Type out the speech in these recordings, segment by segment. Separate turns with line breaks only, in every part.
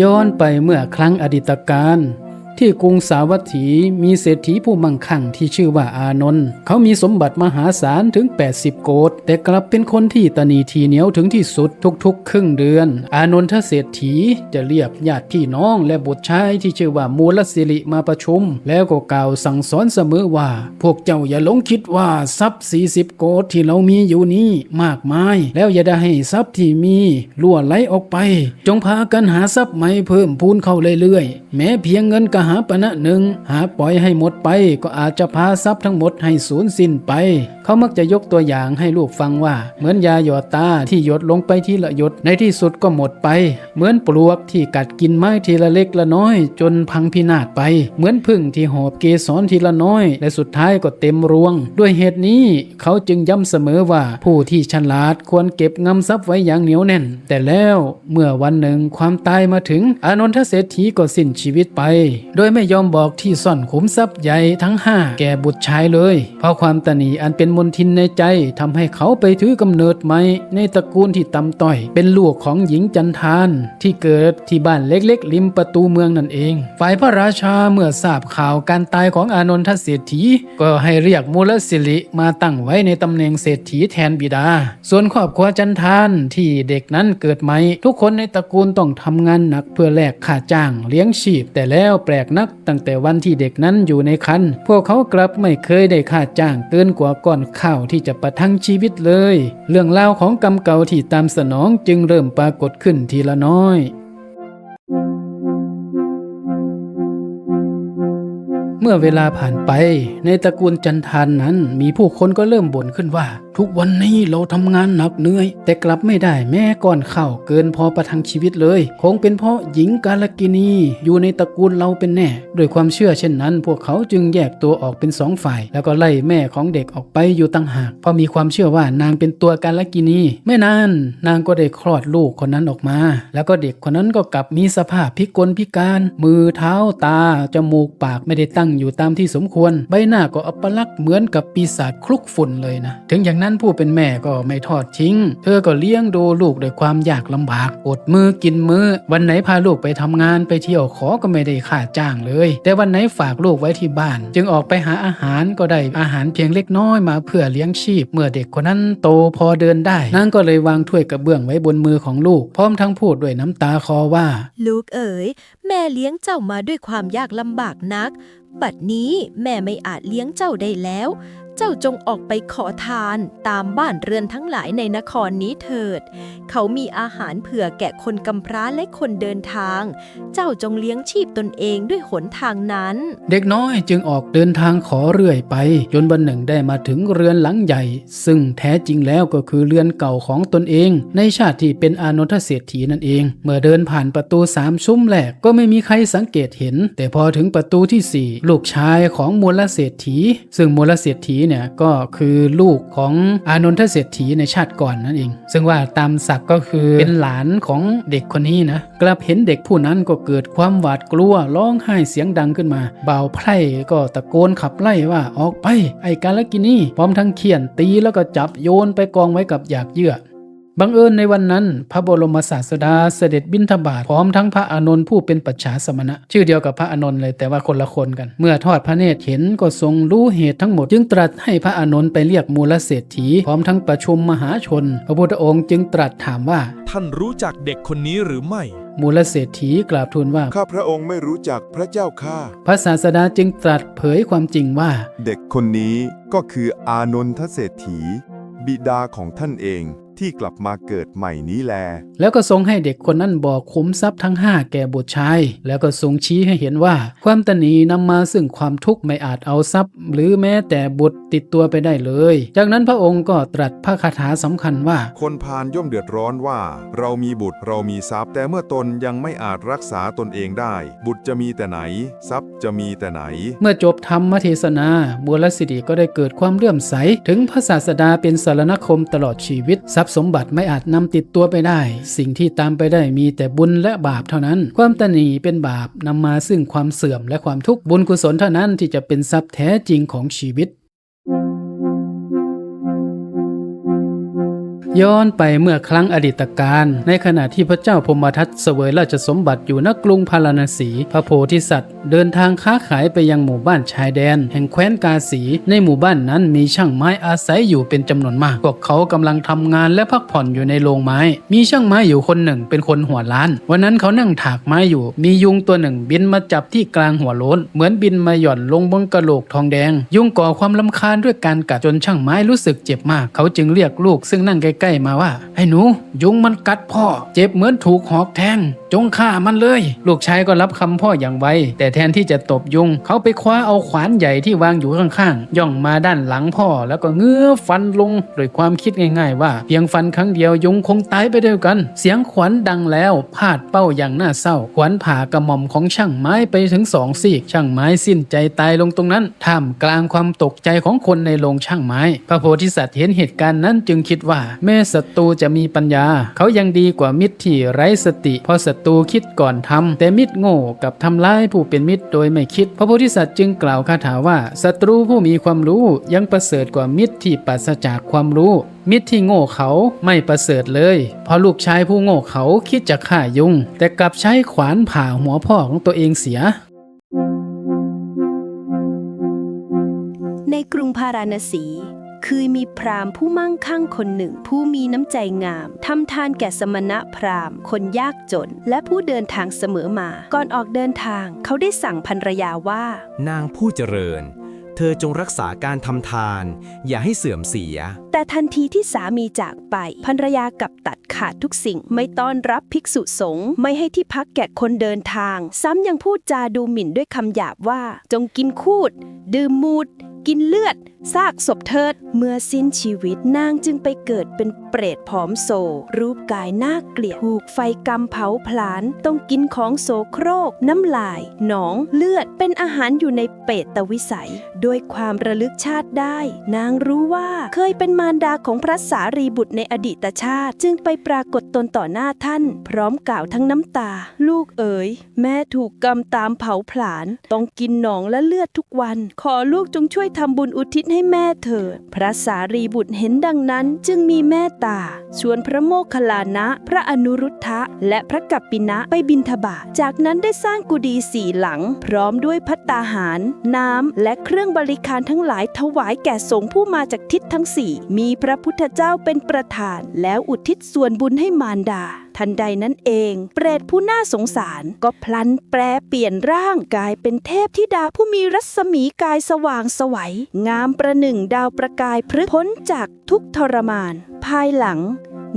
ย้อนไปเมื่อครั้งอดีตการ ที่กรุงสาวัตถีมีเศรษฐีผู้มั่งคั่งที่ชื่อว่าอานนท์เขามีสมบัติมหาศาลถึง 80 โกดแต่กลับเป็นคนที่ตนีทีเหนียวถึงที่สุดทุกๆ ครึ่งเดือน อานนทเศรษฐีจะเรียกญาติพี่น้องและบุตรชายที่ชื่อว่ามูลสิริมาประชุม แล้วก็กล่าวสั่งสอนเสมอว่า พวกเจ้าอย่าหลงคิดว่าทรัพย์ 40 โกดที่เรามีอยู่นี้มากมาย แล้วอย่าได้ให้ทรัพย์ที่มีล่วไหลออกไป จงพากันหาทรัพย์ใหม่เพิ่มพูนเข้าเรื่อยๆ แม้เพียงเงินกหาปณะหนึ่ง หาปล่อยให้หมดไป ก็อาจจะพาทรัพย์ทั้งหมดให้สูญสิ้นไป เขามักจะยกตัวอย่างให้ลูกฟังว่า เหมือนยาหยอดตาที่หยดลงไปทีละหยดในที่สุดก็หมดไป เหมือนปลวกที่กัดกินไม้ทีละเล็กละน้อย จนพังพินาศไป เหมือนพึ่งที่หอบเกสรทีละน้อย และสุดท้ายก็เต็มรวง ด้วยเหตุนี้เขาจึงย้ำเสมอว่าผู้ที่ฉลาดควรเก็บงำทรัพย์ไว้อย่างเหนียวแน่น แต่แล้วเมื่อวันหนึ่งความตายมาถึง อานนทเศรษฐีก็สิ้นชีวิตไปโดยไม่ยอมบอกที่ซ่อนขุมทรัพย์ใหญ่ทั้งห้าแก่บุตรชายเลย เพราะความตนีอันเป็นมนทินในใจทำให้เขาไปถือกำเนิดใหม่ในตระกูลที่ต่ำต้อย เป็นลูกของหญิงจันทาน ที่เกิดที่บ้านเล็กๆริมประตูเมืองนั่นเอง ฝ่ายพระราชาเมื่อทราบข่าวการตายของอานนทเศรษฐี ก็ให้เรียกมูลสิริมาตั้งไว้ในตำแหน่งเศรษฐีแทนบิดา ส่วนครอบครัวจันทานที่เด็กนั้นเกิดใหม่ทุกคนในตระกูลต้องทำงานหนักเพื่อแลกค่าจ้างเลี้ยงชีพแต่แล้วแปลกนัก ตั้งแต่วันที่เด็กนั้นอยู่ในครรภ์พวกเขากลับไม่เคยได้ค่าจ้างเกินกว่าก้อนข้าวที่จะประทังชีวิตเลย เรื่องราวของกรรมเก่าที่ตามสนองจึงเริ่มปรากฏขึ้นทีละน้อยเมื่อเวลาผ่านไปในตระกูลจันทานนั้นมีผู้คนก็เริ่มบ่นขึ้นว่าทุกวันนี้เราทำงานหนักเหนื่อย แต่กลับไม่ได้แม่ก้อนเข้าเกินพอประทังชีวิตเลย คงเป็นเพราะหญิงกาลกินีอยู่ในตระกูลเราเป็นแน่ด้วยความเชื่อเช่นนั้น พวกเขาจึงแยกตัวออกเป็นสองฝ่าย แล้วก็ไล่แม่ของเด็กออกไปอยู่ตั้งหากเพราะมีความเชื่อว่านางเป็นตัวกาลกินีไม่นานนางก็ได้คลอดลูกคนนั้นออกมา แล้วก็เด็กคนนั้นก็กลับมีสภาพพิกลพิการ มือเท้าตาจมูกปากไม่ได้ตั้งอยู่ตามที่สมควร ใบหน้าก็อัปลักษณ์เหมือนกับปีศาจคลุกฝุ่นเลยนะ ถึงอย่างนั้นผู้เป็นแม่ก็ไม่ทอดทิ้ง เธอก็เลี้ยงดูลูกด้วยความยากลำบากอดมือกินมือ วันไหนพาลูกไปทำงานไปเที่ยวขอก็ไม่ได้ค่าจ้างเลย แต่วันไหนฝากลูกไว้ที่บ้าน จึงออกไปหาอาหารก็ได้อาหารเพียงเล็กน้อยมาเพื่อเลี้ยงชีพ เมื่อเด็กคนนั้นโตพอเดินได้นางก็เลยวางถ้วยกระเบื้องไว้บนมือของลูก พร้อมทั้งพูดด้วยน้ำตาคอว่า
ลูกเอ๋ยแม่เลี้ยงเจ้ามาด้วยความยากลำบากนัก บัดนี้แม่ไม่อาจเลี้ยงเจ้าได้แล้ว เจ้าจงออกไปขอทานตามบ้านเรือนทั้งหลายในนครนี้เถิด เขามีอาหารเผื่อแก่คนกำพร้าและคนเดินทาง เจ้าจงเลี้ยงชีพตนเองด้วยหนทางนั้น
เด็กน้อยจึงออกเดินทางขอเรื่อยไป จนวันหนึ่งได้มาถึงเรือนหลังใหญ่ ซึ่งแท้จริงแล้วก็คือเรือนเก่าของตนเอง ในชาติที่เป็นอานนทเศรษฐีนั่นเอง เมื่อเดินผ่านประตูสามซุ้มแรกก็ไม่มีใครสังเกตเห็น แต่พอถึงประตูที่สี่ลูกชายของมูลเศรษฐี ซึ่งมูลเศรษฐีเนี่ยก็คือลูกของอานนทเศรษฐีในชาติก่อนนั่นเอง ซึ่งว่าตามศักดิ์ก็คือเป็นหลานของเด็กคนนี้นะกลับเห็นเด็กผู้นั้นก็เกิดความหวาดกลัวร้องไห้เสียงดังขึ้นมาบ่าวไพร่ก็ตะโกนขับไล่ว่าออกไปไอ้กาลกินีพร้อมทั้งเขี่ยนตีแล้วก็จับโยนไปกองไว้กับหยากเยื่อ บังเอิญในวันนั้น พระบรมศาสดาเสด็จบิณฑบาตพร้อมทั้งพระอานนท์ผู้เป็นปัจฉาสมณะ ชื่อเดียวกับพระอานนท์เลยแต่ว่าคนละคนกัน เมื่อทอดพระเนตรเห็นก็ทรงรู้เหตุทั้งหมด จึงตรัสให้พระอานนท์ไปเรียกมูลเศรษฐี พร้อมทั้งประชุมมหาชน พระพุทธองค์จึงตรัสถามว่า
ท่านรู้จักเด็กคนนี้หรือไม่
มูลเศรษฐีกราบทูลว่า
ข้าพระองค์ไม่รู้จักพระเจ้าข้า
พระศาสดาจึงตรัสเผยความจริงว่า
เด็กคนนี้ก็คืออานนทเศรษฐี บิดาของท่านเอง ที่กลับมาเกิดใหม่นี้แล
แล้วก็ทรงให้เด็กคนนั้นบอกขุมทรัพย์ทั้งห้าแก่บุตรชาย แล้วก็ทรงชี้ให้เห็นว่า ความตนีนำมาซึ่งความทุกข์ไม่อาจเอาทรัพย์ หรือแม้แต่บุตรติดตัวไปได้เลย จากนั้นพระองค์ก็ตรัสพระคาถาสำคัญว่า
คนพาลย่อมเดือดร้อนว่า เรามีบุตรเรามีทรัพย์ แต่เมื่อตนยังไม่อาจรักษาตนเองได้ บุตรจะมีแต่ไหน ทรัพย์จะมีแต่ไหน
เมื่อจบธรรมเทศนาบัวลสิริก็ได้เกิดความเลื่อมใส ถึงพระศาสดาเป็นสารณคมตลอดชีวิตทรัพย์สมบัติไม่อาจนำติดตัวไปได้ สิ่งที่ตามไปได้มีแต่บุญและบาปเท่านั้น ความตนีเป็นบาปนำมาซึ่งความเสื่อมและความทุกข์บุญกุศลเท่านั้นที่จะเป็นทรัพย์แท้จริงของชีวิต ย้อนไปเมื่อครั้งอดีตการในขณะที่พระเจ้าพมทัตเสวยราชสมบัติอยู่ณกรุงพาราณสี พระโพธิสัตว์ เดินทางค้าขายไปยังหมู่บ้านชายแดน แห่งแคว้นกาสี ในหมู่บ้านนั้นมีช่างไม้อาศัยอยู่เป็นจำนวนมาก พวกเขากำลังทำงานและพักผ่อนอยู่ในโรงไม้ มีช่างไม้อยู่คนหนึ่งเป็นคนหัวล้าน วันนั้นเขานั่งถากไม้อยู่ มียุงตัวหนึ่งบินมาจับที่กลางหัวโล้น เหมือนบินมาหย่อนลงบนกระโหลกทองแดง ยุงก่อความลำคาญด้วยการกัดจนช่างไม้รู้สึกเจ็บมาก เขาจึงเรียกลูกซึ่งนั่งใกล้ๆมาว่า ไอ้หนู ยุงมันกัดพ่อ เจ็บเหมือนถูกหอกแทง จงฆ่ามันเลย ลูกชายก็รับคำพ่ออย่างไว แต่แทนที่จะตบยุง เขาไปคว้าเอาขวานใหญ่ที่วางอยู่ข้างๆ ย่องมาด้านหลังพ่อ แล้วก็เงื้อฟันลงโดยความคิดง่ายๆ ว่า เพียงฟันครั้งเดียวยุงคงตายไปด้วยกัน เสียงขวัญดังแล้วพาดเป้าอย่างน่าเศร้า ขวัญผ่ากระหม่อมของช่างไม้ไปถึงสองซีกช่างไม้สิ้นใจตายลงตรงนั้นท่ามกลางความตกใจของคนในโรงช่างไม้ พระโพธิสัตว์เห็นเหตุการณ์นั้นจึงคิดว่าแม่ศัตรูจะมีปัญญา เขายังดีกว่ามิตรที่ไร้สติ เพราะศัตรูคิดก่อนทำแต่มิตรโง่กับทำร้ายผู้เป็นมิตรโดยไม่คิด พระโพธิสัตว์จึงกล่าวคาถาว่าศัตรูผู้มีความรู้ยังประเสริฐกว่ามิตรที่ปราศจากความรู้มิตรที่โง่เขาไม่ประเสริฐเลย เพราะลูกชายผู้โง่เขาคิดจะฆ่ายุง แต่กลับใช้ขวานผ่าหัวพ่อของตัวเองเสีย
ในกรุงพาราณสี คือมีพราหมณ์ผู้มั่งคั่งคนหนึ่ง ผู้มีน้ำใจงามทำทานแก่สมณะพราหมณ์ คนยากจน และผู้เดินทางเสมอมา ก่อนออกเดินทาง เขาได้สั่งภรรยาว่า
นางผู้เจริญ เธอจงรักษาการทำทาน อย่าให้เสื่อมเสีย
แต่ทันทีที่สามีจากไปภรรยากับตัดขาดทุกสิ่งไม่ต้อนรับภิกษุสงฆ์ไม่ให้ที่พักแก่คนเดินทาง ซ้ำยังพูดจาดูหมิ่นด้วยคำหยาบว่า จงกินคูด ดื่มมูด กินเลือด ซากศพเทิด เมื่อสิ้นชีวิตนางจึงไปเกิดเป็นเปรตผอมโซ รูปกายน่าเกลียดถูกไฟกำเผาผลาญต้องกินของโสโครก น้ำลาย หนองเลือดเป็นอาหารอยู่ในเปรตวิสัย ด้วยความระลึกชาติได้ นางรู้ว่าเคยเป็นมารดาของพระสารีบุตรในอดีตชาติ จึงไปปรากฏตนต่อหน้าท่าน พร้อมกล่าวทั้งน้ำตา ลูกเอ๋ย แม่ถูกกรรมตามเผาผลาญต้องกินหนองและเลือดทุกวัน ขอลูกจงช่วยทำบุญอุทิศให้แม่เถิด พระสารีบุตรเห็นดังนั้นจึงมีเมตตา ชวนพระโมคคัลลานะ พระอนุรุทธะ และพระกัปปินะไปบินทบาทจากนั้นได้สร้างกุฏิสี่หลัง พร้อมด้วยพัตตาหาร น้ำและเครื่องบริการทั้งหลายถวายแก่สงฆ์ผู้มาจากทิศทั้งสี่มีพระพุทธเจ้าเป็นประธาน แล้วอุทิศส่วนบุญให้มารดา ทันใดนั้นเอง เปรตผู้น่าสงสารก็พลันแปรเปลี่ยนร่างกายเป็นเทพธิดาผู้มีรัศมีกายสว่างสวัยงามประหนึ่งดาวประกายพฤกพ้นจากทุกทรมาน ภายหลัง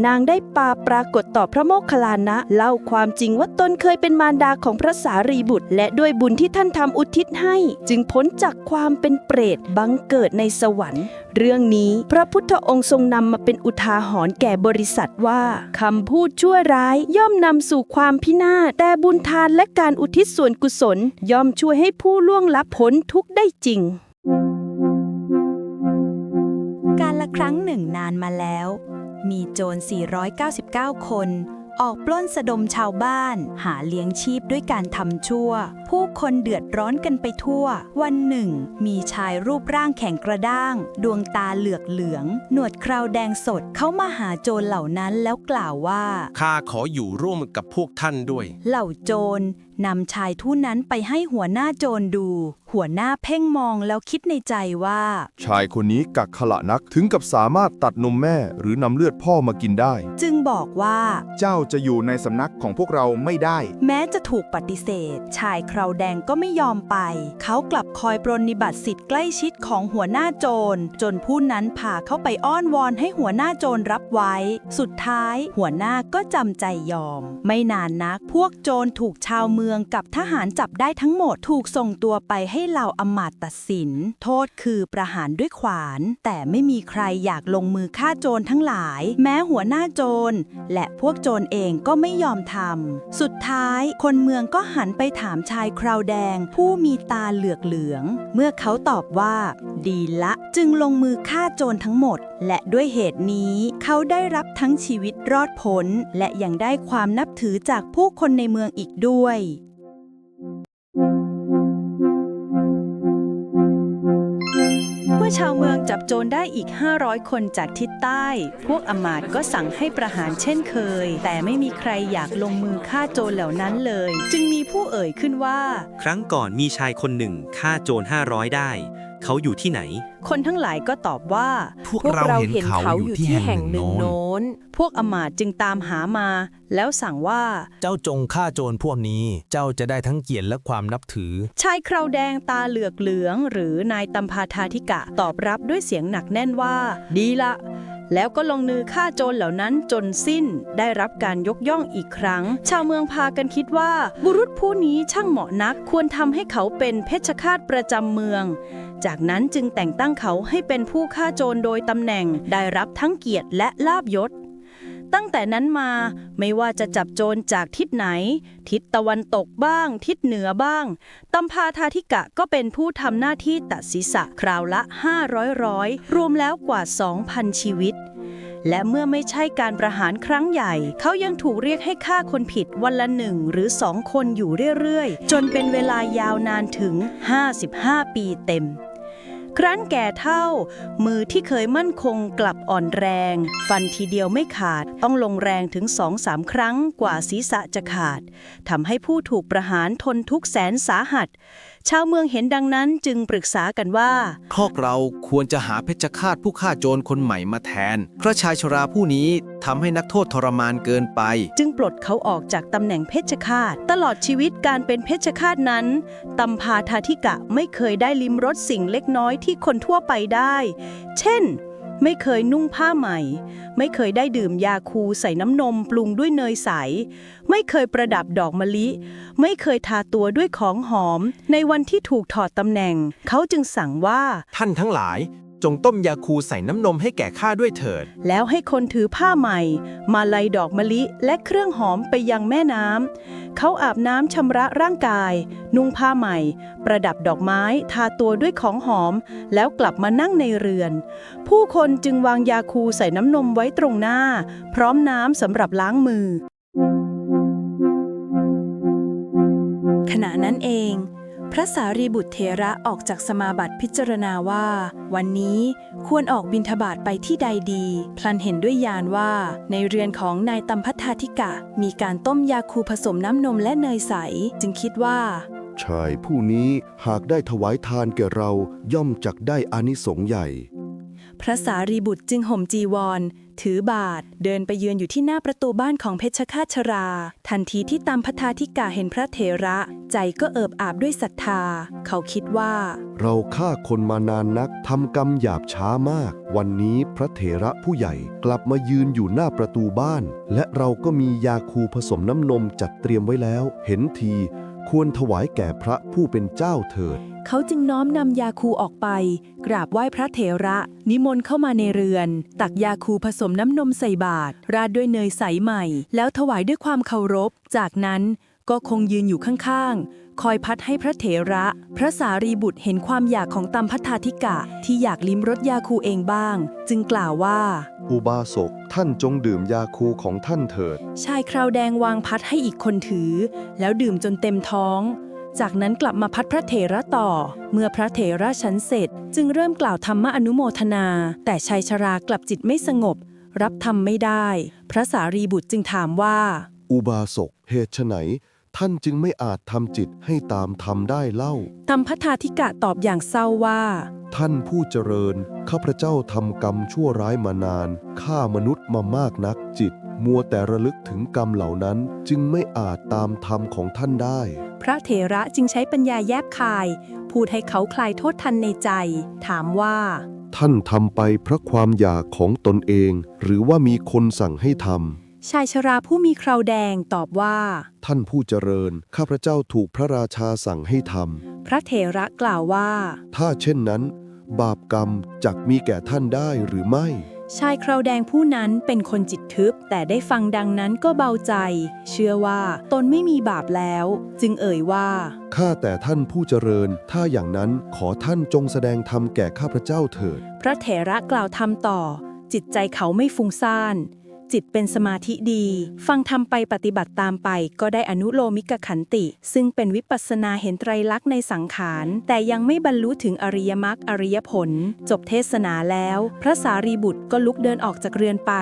นางได้ปาปรากฏต่อพระโมคคัลลานะ เล่าความจริงว่าตนเคยเป็นมารดาของพระสารีบุตร และด้วยบุญที่ท่านทำอุทิศให้ จึงพ้นจากความเป็นเปรตบังเกิดในสวรรค์ เรื่องนี้พระพุทธองค์ทรงนำมาเป็นอุทาหรณ์แก่บริษัทว่าคำพูดชั่วร้ายย่อมนำสู่ความพินาศแต่บุญทานและการอุทิศส่วนกุศล ย่อมช่วยให้ผู้ล่วงลับพ้นทุกข์ได้จริง
การละครั้งหนึ่งนานมาแล้ว มีโจร 499 คน ออกปล้นสะดมชาวบ้าน หาเลี้ยงชีพด้วยการทำชั่ว ผู้คนเดือดร้อนกันไปทั่ว วันหนึ่ง มีชายรูปร่างแข็งกระด้าง ดวงตาเหลือกเหลือง หนวดเคราวแดงสดเขามาหาโจรเหล่านั้นแล้วกล่าวว่า
ข้าขออยู่ร่วมกับพวกท่านด้วย
เหล่าโจร นำชายผู้นั้นไปให้หัวหน้าโจรดู หัวหน้าเพ่งมองแล้วคิดในใจว่า
ชายคนนี้กักขละนักถึงกับสามารถตัดนมแม่หรือนำเลือดพ่อมากินได้
จึงบอกว่า
เจ้าจะอยู่ในสำนักของพวกเราไม่ได้
แม้จะถูกปฏิเสธ ชายคราวแดงก็ไม่ยอมไป เขากลับคอยปรนนิบัติสิทธิ์ใกล้ชิดของหัวหน้าโจร จนผู้นั้นพาเข้าไปอ้อนวอนให้หัวหน้าโจรรับไว้ สุดท้าย หัวหน้าก็จำใจยอม ไม่นานนักพวกโจรถูกชาวเมืองืองกับทหารจับได้ทั้งหมดถูกส่งตัวไปให้เหล่าอมาตย์ตัดสิน โทษคือประหารด้วยขวาน แต่ไม่มีใครอยากลงมือฆ่าโจรทั้งหลาย แม้หัวหน้าโจร และพวกโจรเองก็ไม่ยอมทำสุดท้ายคนเมืองก็หันไปถามชายคราวแดง ผู้มีตาเหลือกเหลือง เมื่อเขาตอบว่า ดีละ จึงลงมือฆ่าโจรทั้งหมด และด้วยเหตุนี้เขาได้รับทั้งชีวิตรอดพ้น และยังได้ความนับถือจากผู้คนในเมืองอีกด้วย
วมื่อชาวเมืองจับโจรได้อีก 500 คนจากทิศใต้ พวกอมาตย์ก็สั่งให้ประหารเช่นเคย แต่ไม่มีใครอยากลงมือฆ่าโจรเหล่านั้นเลย จึงมีผู้เอ่ยขึ้นว่า
ครั้งก่อนมีชายคนหนึ่งฆ่าโจร500 ได้ เขาอยู่ที่ไหน
คนทั้งหลายก็ตอบว่า
พวกเราเห็นเขาอยู่ที่แห่งหนึ่งโน้น
พวกอำมาตย์จึงตามหามา แล้วสั่งว่า
เจ้าจงฆ่าโจรพวกนี้ เจ้าจะได้ทั้งเกียรติและความนับถือ
ชายคราวแดงตาเหลือกเหลือง หรือนายตัมพาทาธิกะตอบรับด้วยเสียงหนักแน่นว่า ดีละแล้วก็ลงมือฆ่าโจรเหล่านั้นจนสิ้น ได้รับการยกย่องอีกครั้ง ชาวเมืองพากันคิดว่า บุรุษผู้นี้ช่างเหมาะนักควรทำให้เขาเป็นเพชฌฆาตประจำเมือง จากนั้นจึงแต่งตั้งเขาให้เป็นผู้ฆ่าโจรโดยตำแหน่งได้รับทั้งเกียรติและลาบยศ ตั้งแต่นั้นมาไม่ว่าจะจับโจรจากทิศไหน ทิศตะวันตกบ้าง ทิศเหนือบ้างตัมพาทาธิกะก็เป็นผู้ทำหน้าที่ตัดศีรษะคราวละ 500ร้อยรวมแล้วกว่า 2,000 ชีวิตและเมื่อไม่ใช่การประหารครั้งใหญ่ เขายังถูกเรียกให้ฆ่าคนผิดวันละหนึ่งหรือสองคนอยู่เรื่อย ๆ จนเป็นเวลายาวนานถึง 55 ปีเต็ม ครั้นแก่เท่า มือที่เคยมั่นคงกลับอ่อนแรง ฟันทีเดียวไม่ขาด ต้องลงแรงถึงสองสามครั้งกว่าศีรษะจะขาดทำให้ผู้ถูกประหารทนทุกแสนสาหัส ชาวเมืองเห็นดังนั้นจึงปรึกษากันว่า
พวกเราควรจะหาเพชฌฆาตผู้ฆ่าโจรคนใหม่มาแทนเพราะชายชราผู้นี้ทำให้นักโทษทรมานเกินไป
จึงปลดเขาออกจากตำแหน่งเพชฌฆาต ตลอดชีวิตการเป็นเพชฌฆาตนั้นตัมพาทาธิกะไม่เคยได้ลิ้มรสสิ่งเล็กน้อยที่คนทั่วไปได้ เช่น ไม่เคยนุ่งผ้าใหม่ ไม่เคยได้ดื่มยาคูใส่น้ำนมปรุงด้วยเนยใส ไม่เคยประดับดอกมะลิ ไม่เคยทาตัวด้วยของหอม ในวันที่ถูกถอดตำแหน่ง เขาจึงสั่งว่า
ท่านทั้งหลาย จงต้มยาคูใส่น้ำนมให้แก่ข้าด้วยเถิด
แล้วให้คนถือผ้าใหม่ มาลัยดอกมะลิและเครื่องหอมไปยังแม่น้ำ เขาอาบน้ำชำระร่างกาย นุ่งผ้าใหม่ ประดับดอกไม้ ทาตัวด้วยของหอม แล้วกลับมานั่งในเรือน ผู้คนจึงวางยาคูใส่น้ำนมไว้ตรงหน้า พร้อมน้ำสำหรับล้างมือ
ขณะนั้นเอง พระสารีบุตรเถระออกจากสมาบัติพิจารณาว่า วันนี้ควรออกบินทบาทไปที่ใดดี พลันเห็นด้วยญาณว่า ในเรือนของนายตัมพัทธาธิกะ มีการต้มยาคูผสมน้ำนมและเนยใส จึงคิดว่า
ชายผู้นี้หากได้ถวายทานแก่เราย่อมจักได้อานิสงส์ใหญ่
พระสารีบุตรจึงห่มจีวร ถือบาท เดินไปยืนอยู่ที่หน้าประตูบ้านของเพชฌฆาตชรา ทันทีที่ตามพัทาธิกาเห็นพระเถระ ใจก็เอิบอาบด้วยศรัทธา เขาคิดว่า
เราฆ่าคนมานานนักทำกรรมหยาบช้ามาก วันนี้พระเถระผู้ใหญ่กลับมายืนอยู่หน้าประตูบ้าน และเราก็มียาคูผสมน้ำนมจัดเตรียมไว้แล้ว เห็นทีควรถวายแก่พระผู้เป็นเจ้าเถิด
เขาจึงน้อมนำยาคูออกไป กราบไหว้พระเถระ นิมนต์เข้ามาในเรือน ตักยาคูผสมน้ำนมใส่บาตรราดด้วยเนยใสใหม่ แล้วถวายด้วยความเคารพ จากนั้นก็คงยืนอยู่ข้างๆ คอยพัดให้พระเถระ พระสารีบุตรเห็นความอยากของตัมพัทธาธิกะ ที่อยากลิ้มรสยาคูเองบ้าง จึงกล่าวว่า
อุบาสกท่านจงดื่มยาคูของท่านเถิด
ชายคราวแดงวางพัดให้อีกคนถือ แล้วดื่มจนเต็มท้อง จากนั้นกลับมาพัดพระเถระต่อ เมื่อพระเถระฉันเสร็จ จึงเริ่มกล่าวธรรมอนุโมทนา แต่ชายชรากลับจิตไม่สงบ รับธรรมไม่ได้ พระสารีบุตรจึงถามว่า
อุบาสกเหตุไฉนท่านจึงไม่อาจทำจิตให้ตามธรรมได้เล่า
ตัมพัทธาธิกะตอบอย่างเศร้าว่า
ท่านผู้เจริญ ข้าพระเจ้าทำกรรมชั่วร้ายมานานฆ่ามนุษย์มามากนักจิต มัวแต่ระลึกถึงกรรมเหล่านั้นจึงไม่อาจตามธรรมของท่านได้
พระเถระจึงใช้ปัญญาแยบคาย พูดให้เขาคลายโทษทันในใจ ถามว่า
ท่านทำไปเพราะความอยากของตนเอง หรือว่ามีคนสั่งให้ท
ชายชราผู้มีคราวแดงตอบว่าำ
ท่านผู้เจริญ ข้าพระเจ้าถูกพระราชาสั่งให้ท
พระเถระกล่าวว่าำ
ถ้าเช่นนั้น บาปกรรมจักมีแก่ท่านได้หรือไม่
ชายคราวแดงผู้นั้นเป็นคนจิตทึบ แต่ได้ฟังดังนั้นก็เบาใจ เชื่อว่าตนไม่มีบาปแล้ว จึงเอ่ยว่า
ข้าแต่ท่านผู้เจริญ ถ้าอย่างนั้นขอท่านจงแสดงธรรมแก่ข้าพระเจ้าเถิด
พระเถระกล่าวทำต่อ จิตใจเขาไม่ฟุ้งซ่าน
จิตเป็นสมาธิดี ฟังทำไปปฏิบัติตามไป ก็ได้อนุโลมิกขันติ ซึ่งเป็นวิปัสสนาเห็นไตรลักษณ์ในสังขาร แต่ยังไม่บรรลุถึงอริยมรรคอริยผล จบเทศนาแล้ว พระสารีบุตรก็ลุกเดินออกจากเรือนไป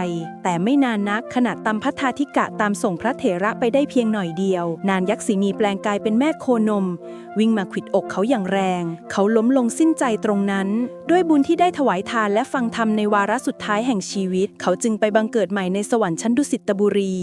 แต่ไม่นานนักขณะตามพัทธาธิกะตามส่งพระเถระไปได้เพียงหน่อยเดียว นานยักษินีแปลงกายเป็นแม่โคนม วิ่งมาขิดอกเขาอย่างแรง เขาล้มลงสิ้นใจตรงนั้น ด้วยบุญที่ได้ถวายทานและฟังธรรมในวาระสุดท้ายแห่งชีวิต เขาจึงไปบังเกิดใหม่ในสวรรค์ชั้นดุสิตบุรี